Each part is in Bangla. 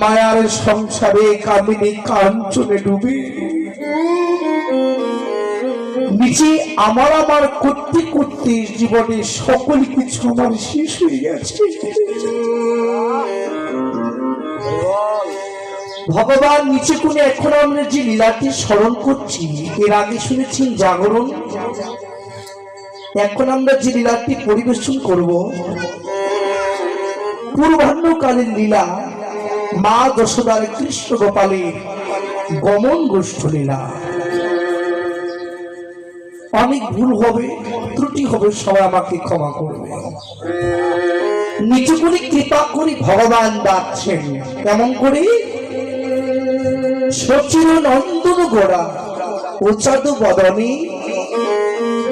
মায়ার সংসারে কামিনী কাঞ্চনে ডুবে। নিচে আমার আমার করতে করতে জীবনে সকল কিছু আমার শেষ হয়ে গেছে। ভগবান নিচে কোনে এখন আমরা যে লীলাটি স্মরণ করছি, এর আগে শুনেছেন জাগরণ। এখন আমরা যে লীলাটি পরিবেশন করব পূর্বাহ্নকালীন লীলা মা যশোদার কৃষ্ণ গোপালের গমন গোষ্ঠ লীলা। অনেক ভুল হবে, ত্রুটি হবে, সবাই আমাকে ক্ষমা করবে। নিচু করে কৃপা করে, ভগবান ডাকছেন। কেমন করে? সচির নন্দন গোড়া উচাদ বদনে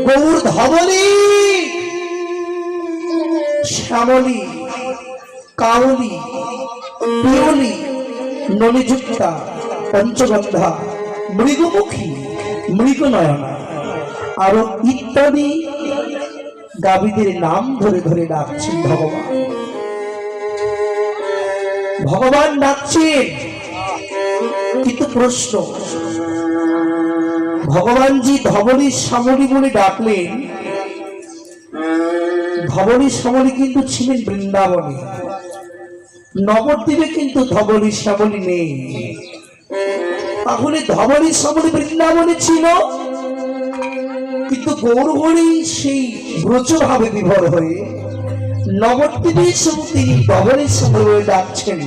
গৌর ধবনী শ্যামলী, কাউলি পিওলি নলিযুক্তা, পঞ্চগন্ধা, মৃগমুখী, মৃগনয়না, আরও ইত্যাদি গাবিদের নাম ধরে ধরে ডাকছেন ভগবান। ভগবান ডাকছেন, কিন্তু প্রশ্ন, ভগবানজি ধবনী শ্যামলী বলে ডাকলেন, ধবনী শ্যামলী কিন্তু ছিলেন বৃন্দাবনে। নবদ্বীপে কিন্তু ধবনী শ্যামলী নেই। তাহলে ধবনী শ্যামলী বৃন্দাবনে ছিল। কিন্তু গৌরহরি সেই ব্রজভাবে বিভর হয়ে নবদ্বীপের সঙ্গে তিনি ধবনী শ্যামলী বলে ডাকছেন।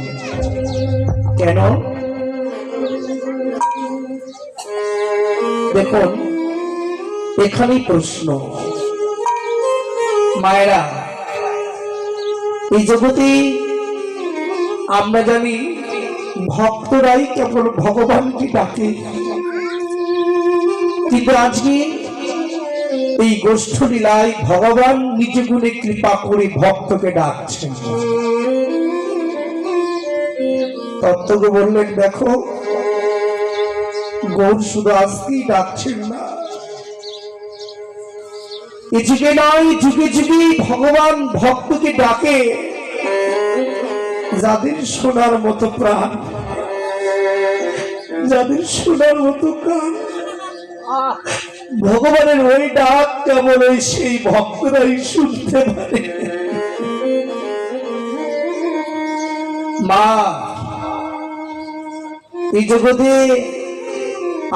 কেন? দেখুন, এখানেই প্রশ্ন। মায়েরা, এই জগতে আমরা জানি ভক্তরাই কেবল ভগবানকে ডাকে। কিন্তু আজকে এই গোষ্ঠ লীলায় ভগবান নিজ গুণে কৃপা করে ভক্তকে ডাকছেন। তত্ত্বকে বললেন, দেখো, গৌর শুধু আজকেই ডাকছেন না। এ যুগে নয়, যুগে যুগে ভগবান ভক্তকে ডাকে। যাদের সোনার মতো প্রাণ, যাদের শোনার মতো কান ভগবানের ওই ডাক কেবল ওই সেই ভক্তরাই শুনতে পারে। মা, এই জগতে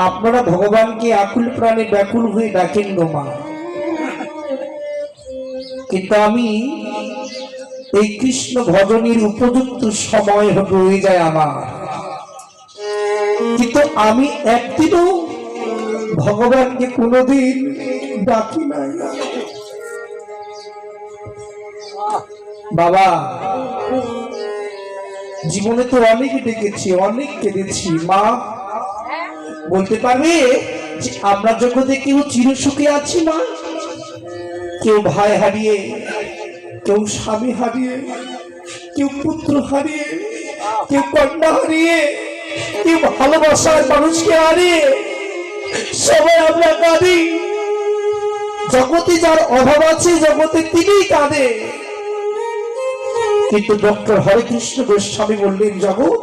আপনারা ভগবানকে আকুল প্রাণে ব্যাকুল হয়ে ডাকেন গো মা। কিন্তু আমি এই কৃষ্ণ ভজনের উপযুক্ত সময় হয়ে যায় আমার। কিন্তু আমি একদিনও ভগবানকে কোনোদিন ডাকি নাই। বাবা, জীবনে তো অনেক ডেকেছি, অনেক কেঁদেছি। মা বলতে পারবে যে আমরা জগতে কেউ চিরসুখে আছি, মা, কেউ ভাই হারিয়ে কেউ স্বামী হারিয়ে, কেউ পুত্র হারিয়ে, কেউ কন্যা হারিয়ে, কেউ ভালোবাসার মানুষকে হারিয়ে সবাই আমরা কাঁদি। জগতে যার অভাব আছে, জগতে তিনি কাঁদে। কিন্তু ডক্টর হরেকৃষ্ণ গোস্বামী বললেন জগৎ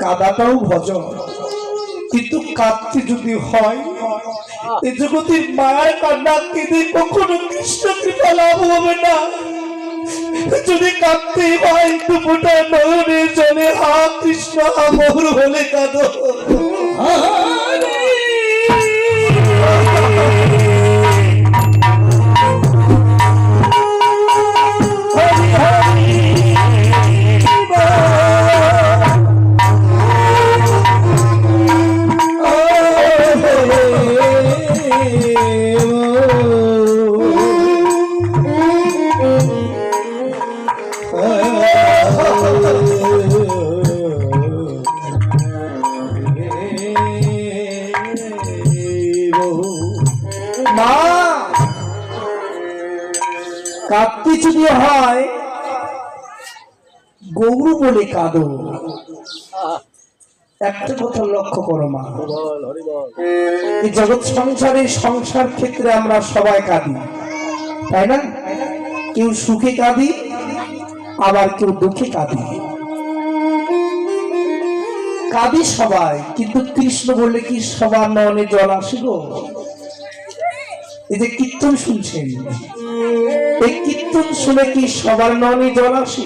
কাদাটাও ভজন কিন্তু কাঁদতে যদি হয়, এ জগতের মায়ের কান্না কেঁদে কখনো কৃষ্ণ কৃপা লাভ হবে না। যদি কাঁদতে হয় দুপুরটা নয়নে জলে হা কৃষ্ণ আমর বলে কাঁদো। গৌর বলে কাঁদো। একটা কথা লক্ষ্য করো মা। এই জগৎ সংসারে সংসার ক্ষেত্রে আমরা সবাই কাঁদি। তাই না? কেউ সুখে কাঁদি আবার কেউ দুঃখে কাঁদি। কাঁদি সবাই কিন্তু কৃষ্ণ বললে কি সবার নয়নে জল আসে গো? এই যে কীর্তন শুনছেন এই কীর্তন শুনে কি সবার নয়নে জল আসে?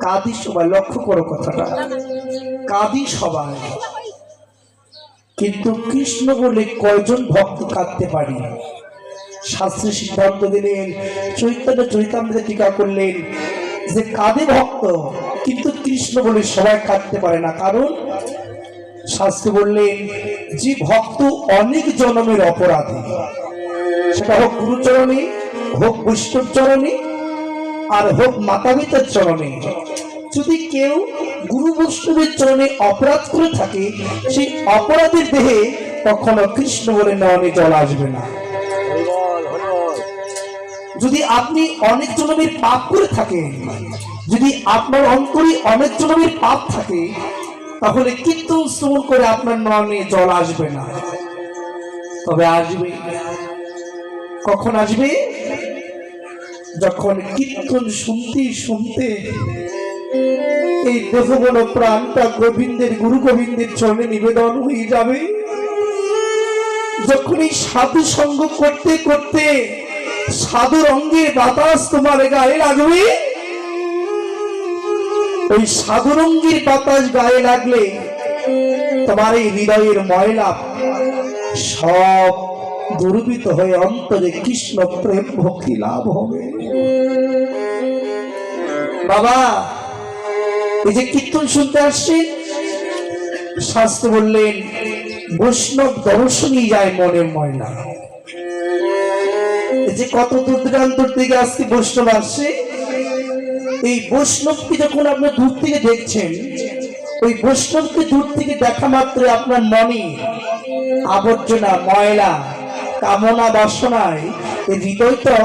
কাঁদি সবাই, লক্ষ্য করো কথাটা। কাঁদি সবাই। কিন্তু কৃষ্ণ বলে কয়জন ভক্ত কাঁদতে পারি? শাস্ত্রী সিদ্ধান্ত দিলেন, চৈতন্য চৈতামৃত টিকা করলেন যে কাঁদে ভক্ত, কিন্তু কৃষ্ণ বলে সবাই কাঁদতে পারে না। কারণ শাস্ত্রী বললেন, যে ভক্ত অনেক জন্মের অপরাধী, সেটা হোক গুরুচরণে, হোক বৈষ্ণব চরণে আর হোক মাতা পিতার চরণে। যদি কেউ গুরু বৈষ্ণবের চরণে অপরাধ করে থাকে, সেই অপরাধের দেহে কখনো কৃষ্ণ বলে নয়নে জল আসবে না। যদি আপনি অনেক জনমের পাপ করে থাকেন, যদি আপনার অন্তরে অনেক জনমের পাপ থাকে, তাহলে কীর্তন শ্রবণ করে আপনার নয়নে জল আসবে না। তবে আসবে। কখন আসবে? যখন কীর্তন শুনতে শুনতে এই দেহবন প্রাণটা গোবিন্দের, গুরু গোবিন্দের চরণে নিবেদন হয়ে যাবে, যখন এই সাধু সঙ্গ করতে করতে সাধুর অঙ্গে বাতাস তোমার গায়ে লাগবে, ওই সাধুর অঙ্গের বাতাস গায়ে লাগলে তোমার এই হৃদয়ের ময়লা সব দুর্বিত হয়ে অন্তরে কৃষ্ণ প্রেম ভক্তি লাভ হবে। বাবা, এই যে কীর্তন শুনতে আসছেন, শাস্ত্র বললেন, বৈষ্ণব দর্শনই যায় মনের এই যে কত দূর দূরান্তর থেকে আজকে বৈষ্ণব আসছে, এই বৈষ্ণবকে যখন আপনি দূর থেকে দেখছেন, ওই বৈষ্ণবকে দূর থেকে দেখা মাত্র আপনার মনে আবর্জনা, ময়লা কামনা বাসনায় এই হৃদয়টা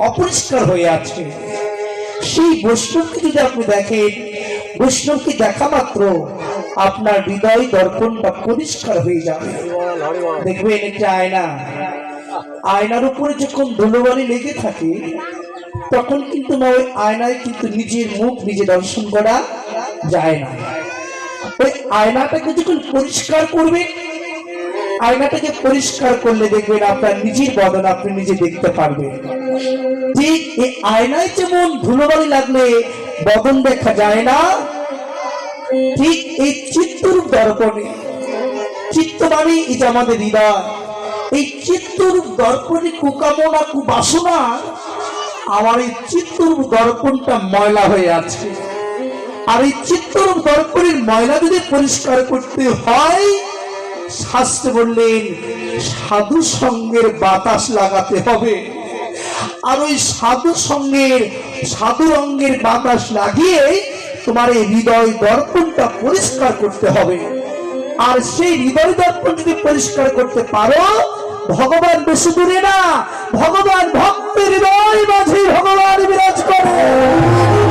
অপরিষ্কার হয়ে আছে। সেই বৈষ্ণবকে যদি আপনি দেখেন, বৈষ্ণবকে দেখা মাত্র আপনার হৃদয় দর্পণটা পরিষ্কার হয়ে যাবে। দেখবেন একটা আয়না। আয়নার উপরে যখন ধুলোবালি লেগে থাকে, তখন কিন্তু না ওই আয়নায় কিন্তু নিজের মুখ, নিজে দর্শন করা যায় না। ওই আয়নাটাকে যখন পরিষ্কার করবে আয়নাটাকে পরিষ্কার করলে দেখবেন আপনার নিজের বদন আপনি নিজে দেখতে পারবেন। যে এই আয়নায় যেমন ধুলোবালি লাগলে বদন দেখা যায় না, ঠিক এই চিত্তরূপ দর্পণে। চিত্তবাণী এই যে আমাদের হৃদয়, এই চিত্তরূপ দর্পণে কুকামনা, কুবাসনা, আমার এই চিত্তরূপ দর্পণটা ময়লা হয়ে আছে। আর এই চিত্তরূপ দর্পণের ময়লা যদি পরিষ্কার করতে হয় শাস্ত্রে বললেন, সাধু সঙ্গের বাতাস লাগাতে হবে। আর ওই সাধু সঙ্গের, সাধু রঙ্গের বাতাস লাগিয়ে তোমার এই হৃদয় দর্পণটা পরিষ্কার করতে হবে। আর সেই হৃদয় দর্পণ যদি পরিষ্কার করতে পারো, ভগবান বেশি দূরে না ভগবান ভক্তের হৃদয় মাঝে ভগবান বিরাজ করে।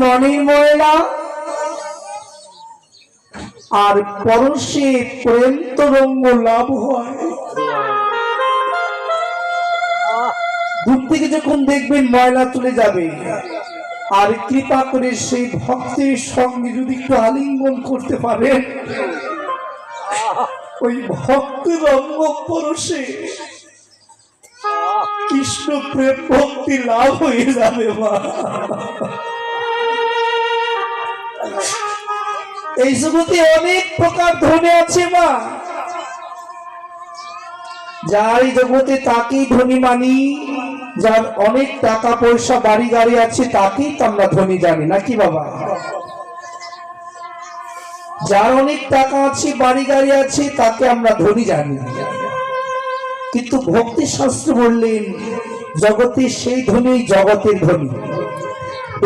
মনের ময়লা আর পরশে প্রেম তরঙ্গ লাভ হয়। থেকে যখন দেখবেন ময়লা চলে যাবে, আর কৃপা করে সেই ভক্তের সঙ্গে যদি একটু আলিঙ্গন করতে পারেন। ওই ভক্ত রঙ্গ পরশে কৃষ্ণ প্রেম ভক্তি লাভ হয়ে যাবে মা। এই জগতে অনেক প্রকার ধনে আছে মা। যার এই জগতে তাকেই ধনী মানি, যার অনেক টাকা পয়সা বাড়ি গাড়ি আছে তাকেই তো আমরা ধনী জানি, নাকি বাবা? যার অনেক টাকা আছে, বাড়ি গাড়ি আছে, তাকে আমরা ধনী জানি। কিন্তু ভক্তি শাস্ত্র বললেন জগতের সেই ধনী জগতের ধনী।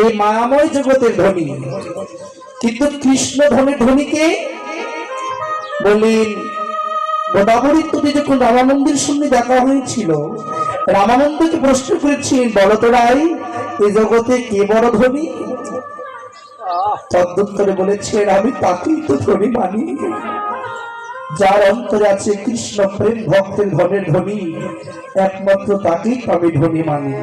এই মায়াময় জগতের ধনী। কিন্তু কৃষ্ণ ধনের ধনীকে বললেন গোদাবরীর তুলে যখন রামানন্দের সঙ্গে দেখা হয়েছিল, রামানন্দকে প্রশ্ন করেছিলেন, বলো তো রাই এই জগতে কে বড় ধনী? তদ্দুত্তরে বলেছেন, আমি তাকেই তো ধনী মানি। যার অন্তরে আছে কৃষ্ণ প্রেম, ভক্তের ধনের ধনী, একমাত্র তাকেই আমি ধনী মানি।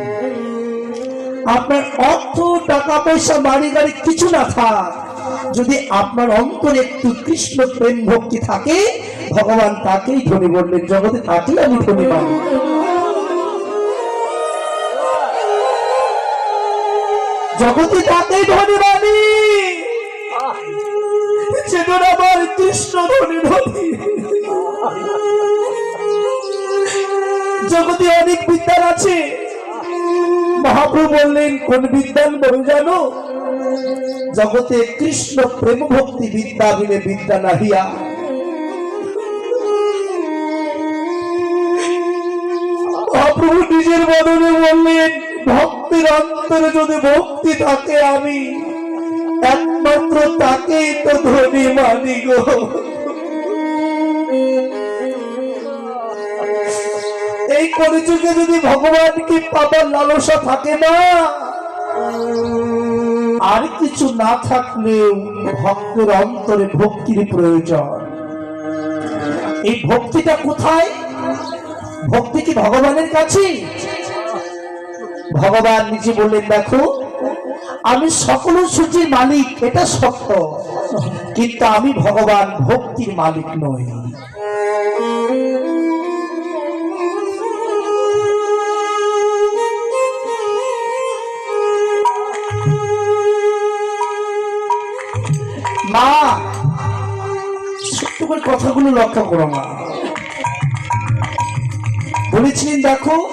আপনার অর্থ টাকা পয়সা বাড়ি গাড়ি কিছু না থাক। যদি আপনার অন্তরে একটু কৃষ্ণ প্রেম ভক্তি থাকে, ভগবান তাকেই ধনী বললেন, জগতে তাকেই আমি ধনী মানি জগতে তাকেই ধনী সেজন আমার কৃষ্ণ ধনী ধনী জগতে অনেক বিদ্যান আছে। মহাপ্রভু বললেন, কোন বিদ্যান বলে জানো? জগতে কৃষ্ণ প্রেম ভক্তি বিদ্যা বিনে বিদ্যা নাহিয়া। মহাপ্রভু নিজের বদলে বললেন, ভক্তির অন্তরে যদি ভক্তি থাকে আমি, একমাত্র তাকেই তো ধনী মানি গো। এই কলিযুগে যদি ভগবানকে পাবার লালসা থাকে না? আর কিছু না থাকলেও ভক্তের অন্তরে ভক্তির প্রয়োজন। এই ভক্তিটা কোথায়? ভক্তি কি ভগবানের কাছে? ভগবান নিজে বললেন, দেখো, আমি সকল সূর্যের মালিক, এটা সত্য। কিন্তু আমি ভগবান ভক্তির মালিক নই। মা! করে কথাগুলো লক্ষ্য করো মা। বলেছিলেন, দেখো,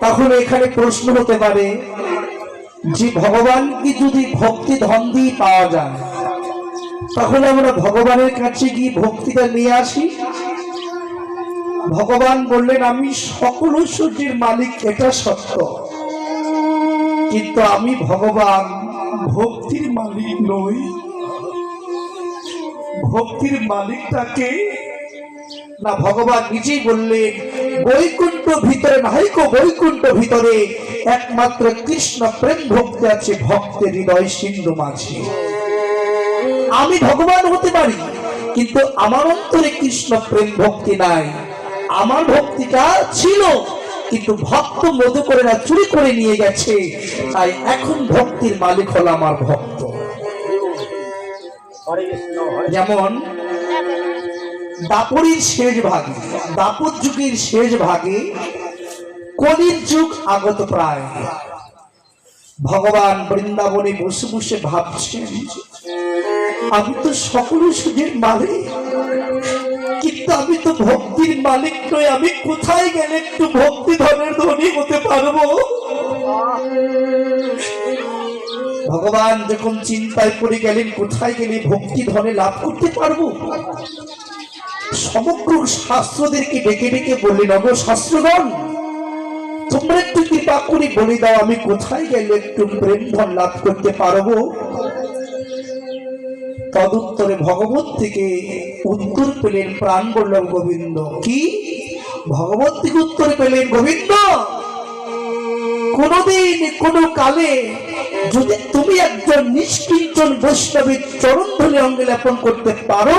তখন এখানে প্রশ্ন হতে পারে যে ভগবানকে যদি ভক্তি ধন দিয়ে পাওয়া যায় তাহলে আমরা ভগবানের কাছে গিয়ে ভক্তিটা নিয়ে আসি। ভগবান বললেন, আমি সকল ঐশ্বর্যের মালিক, এটা সত্য। কিন্তু আমি ভগবান ভক্তির মালিক নই। ভক্তির মালিকটাকে না, ভগবান নিজেই বললেন, বৈকুণ্ঠ ভিতরে নাহিক বৈকুণ্ঠ ভিতরে একমাত্র কৃষ্ণ প্রেম ভক্তি আছে, ভক্তের হৃদয় সিন্ধু মাঝে। আমি ভগবান হতে পারি, কিন্তু আমার অন্তরে কৃষ্ণ প্রেম ভক্তি নাই। আমার ভক্তিটা ছিল কিন্তু ভক্ত মধু করে না, চুরি করে নিয়ে গেছে। তাই এখন ভক্তির মালিক হলো আমার ভক্ত। যেমন দাপরের শেষ ভাগে, দাপর যুগের শেষ ভাগে কলির যুগ আগত প্রায়। ভগবান বৃন্দাবনে বসে বসে ভাবছেন, আমি তো সকল সুখের মালিক। কিন্তু আমি তো ভক্তির মালিক নই, আমি কোথায় গেলে একটু ভক্তি ধনের ধনী হতে পারব? ভগবান যখন চিন্তায় পড়ে গেলেন, কোথায় গেলে ভক্তি ধনে লাভ করতে পারব? সমগ্র শাস্ত্রদেরকে ডেকে ডেকে বললেন, অগ শাস্ত্রগণ, তোমরা একটু কৃপা করে বলে দাও, আমি কোথায় গেলে একটু প্রেম ধন লাভ করতে পারব? তদুত্তরে ভগবত থেকে উত্তর পেলেন প্রাণ বল্লভ গোবিন্দ। কি? ভগবত থেকে উত্তর পেলেন গোবিন্দ। কোনদিন, কোন কালে যদি তুমি একজন নিষ্কিঞ্চন বৈষ্ণবীর চরণ ধরে অঙ্গে লেপন করতে পারো,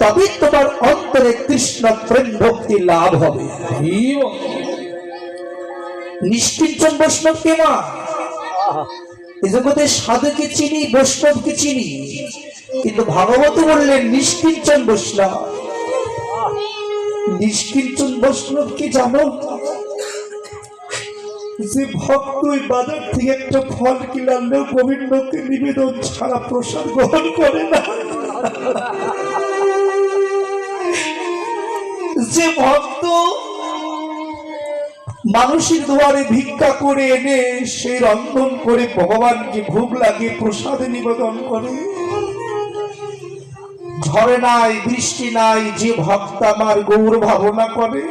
তবে তোমার অন্তরে কৃষ্ণ প্রেম ভক্তি লাভ হবে। নিষ্কিঞ্চন বৈষ্ণব কে মা? এই জগতে সাধুকে চিনি, বৈষ্ণবকে চিনি। কিন্তু ভাগবত বললেন নিষ্কিঞ্চন বৈষ্ণব নিষ্কিঞ্চন বৈষ্ণব কি জানো? যে ভক্ত ওই বাজার থেকে একটা ফল কিনে আনলেও গোবিন্দকে নিবেদন ছাড়া প্রসাদ গ্রহণ করে না। যে ভক্ত মানুষের দুয়ারে ভিক্ষা করে এনে সেই রন্ধন করে ভগবানকে ভোগ লাগে প্রসাদে নিবেদন করে। ঝড়ে নাই, বৃষ্টি নাই, যে ভক্ত আমার গৌর ভাবনা করে,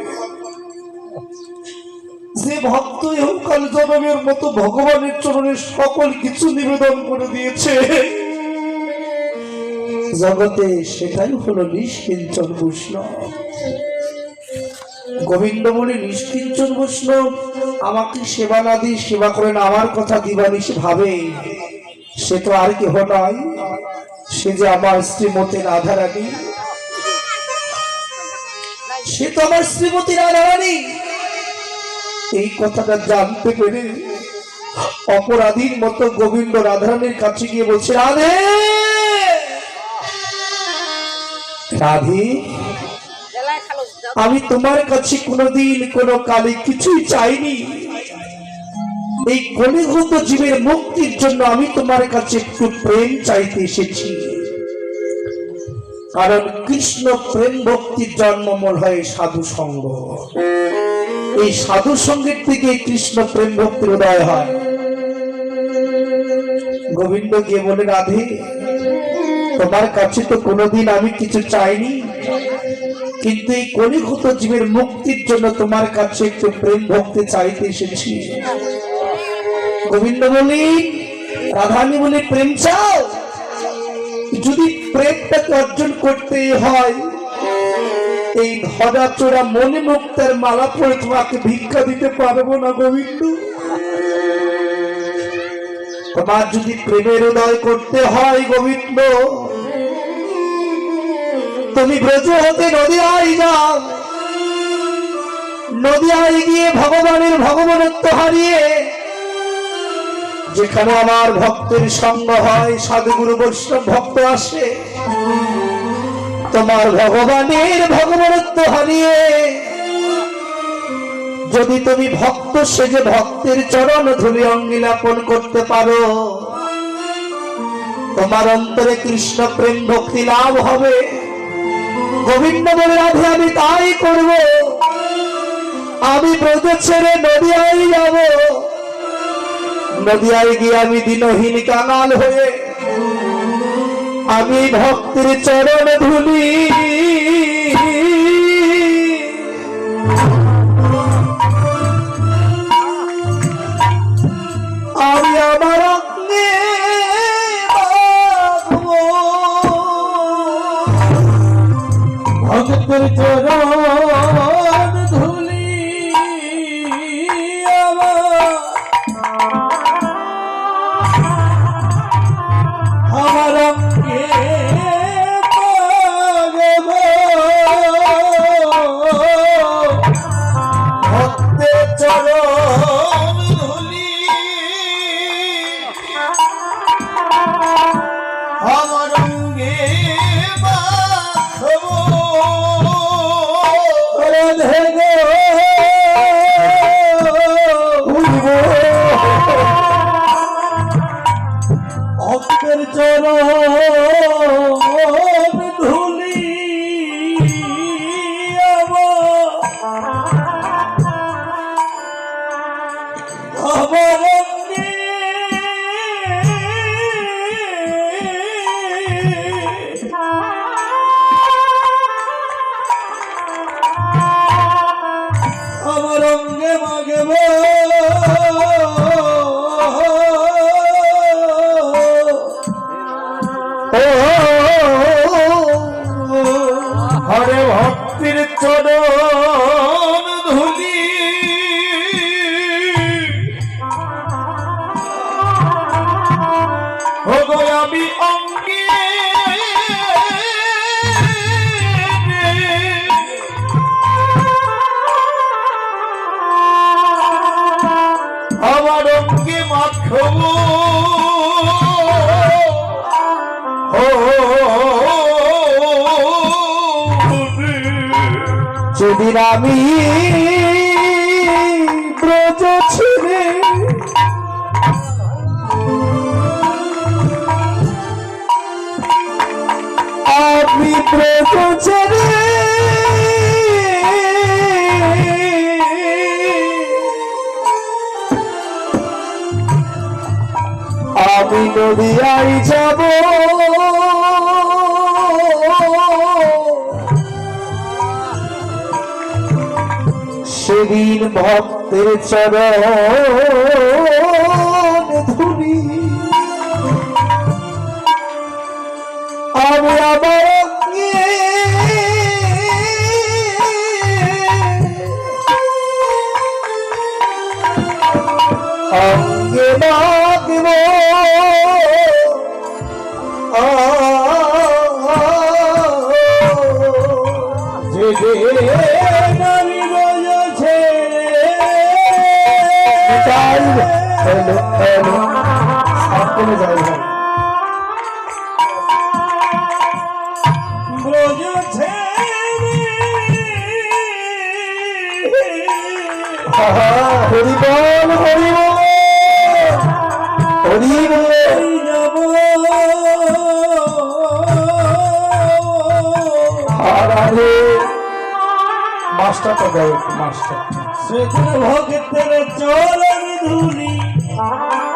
যে ভক্ত এহকাল জনমের মতো ভগবানের চরণে সকল কিছু নিবেদন করে দিয়েছে। জগতে সেটাই হলো নিষ্কিঞ্চন বৈষ্ণব। গোবিন্দ বলে, নিষ্কিঞ্চন বৈষ্ণব, আমাকে সেবা না দিয়ে সেবা করেন, আমার কথা দিবানিস ভাবে, সে তো আর কেহ নয় সে যে আমার শ্রীমতী রাধারানী, সে তো আমার শ্রীমতী রাধারানী। এই কথাটা জানতে পেরে অপরাধীর মতো গোবিন্দ রাধারানীর কাছে গিয়ে বলছে, রাধে! রাধে, আমি তোমার কাছে কোনোদিন কোনো কালে কিছুই চাইনি। এই কলিভূত জীবের মুক্তির জন্য আমি তোমার কাছে একটু প্রেম চাইতে এসেছি। কারণ কৃষ্ণ প্রেম ভক্তির জন্মমূল হয় সাধু সঙ্গ। এই সাধু সঙ্গের থেকে কৃষ্ণ প্রেম ভক্তির উদয় হয়। গোবিন্দ গিয়ে বলে, রাধে, তোমার কাছে তো কোনোদিন আমি কিছু চাইনি। কিন্তু এই কলিভূত জীবের মুক্তির জন্য তোমার কাছে একটু প্রেম ভক্তি চাইতে এসেছি। গোবিন্দ বলি রাধানি বলে, প্রেম চাও? যদি প্রেমটাকে অর্জন করতে হয়। এই ধরা চোরা মনে মুক্তার মালা পরে তোমাকে ভিক্ষা দিতে পারব না গোবিন্দ। তোমার যদি প্রেমের উদয় করতে হয় গোবিন্দ, তুমি ব্রজ হতে নদী আই যাও। নদী আই গিয়ে ভগবানের ভগবানত্ব হারিয়ে, যেখানে আমার ভক্তের সঙ্গ হয়, সাধুগুরু বৈষ্ণব ভক্ত আসে তোমার ভগবানের ভগবানত্ব হারিয়ে, যদি তুমি ভক্ত সেজে ভক্তের চরণ ধুলি অঙ্গিলাপন করতে পারো, তোমার অন্তরে কৃষ্ণ প্রেম ভক্তি লাভ হবে। গোবিন্দ বলে, রাধে, আমি তাই করব। আমি ব্রজ ছেড়ে নদিয়ায় যাব। নদিয়ায় গিয়ে আমি দিনহীন কাঙাল হয়ে আমি ভক্তির চরণ ধুলি। আমি আমার ভক্তির চরণ ভক্তের চরণ ধুলি আমি অঙ্গে। আমার অঙ্গে মাখব। যেদিন আমি ব্রজ ছেড়ে আমি ব্রজ ছেড়ে আমি সেদিন ভক্তের চরণ ধুলি। আমি আবার অঙ্গে অঙ্গে হ্যালো হ্যালো সকলে যাই ভাই হরিবল হরিবল। হরিবল। মাস্টারটা দেয় একটু মাস্টার সেখানে ভক্তের চরণ ধুলি। আমার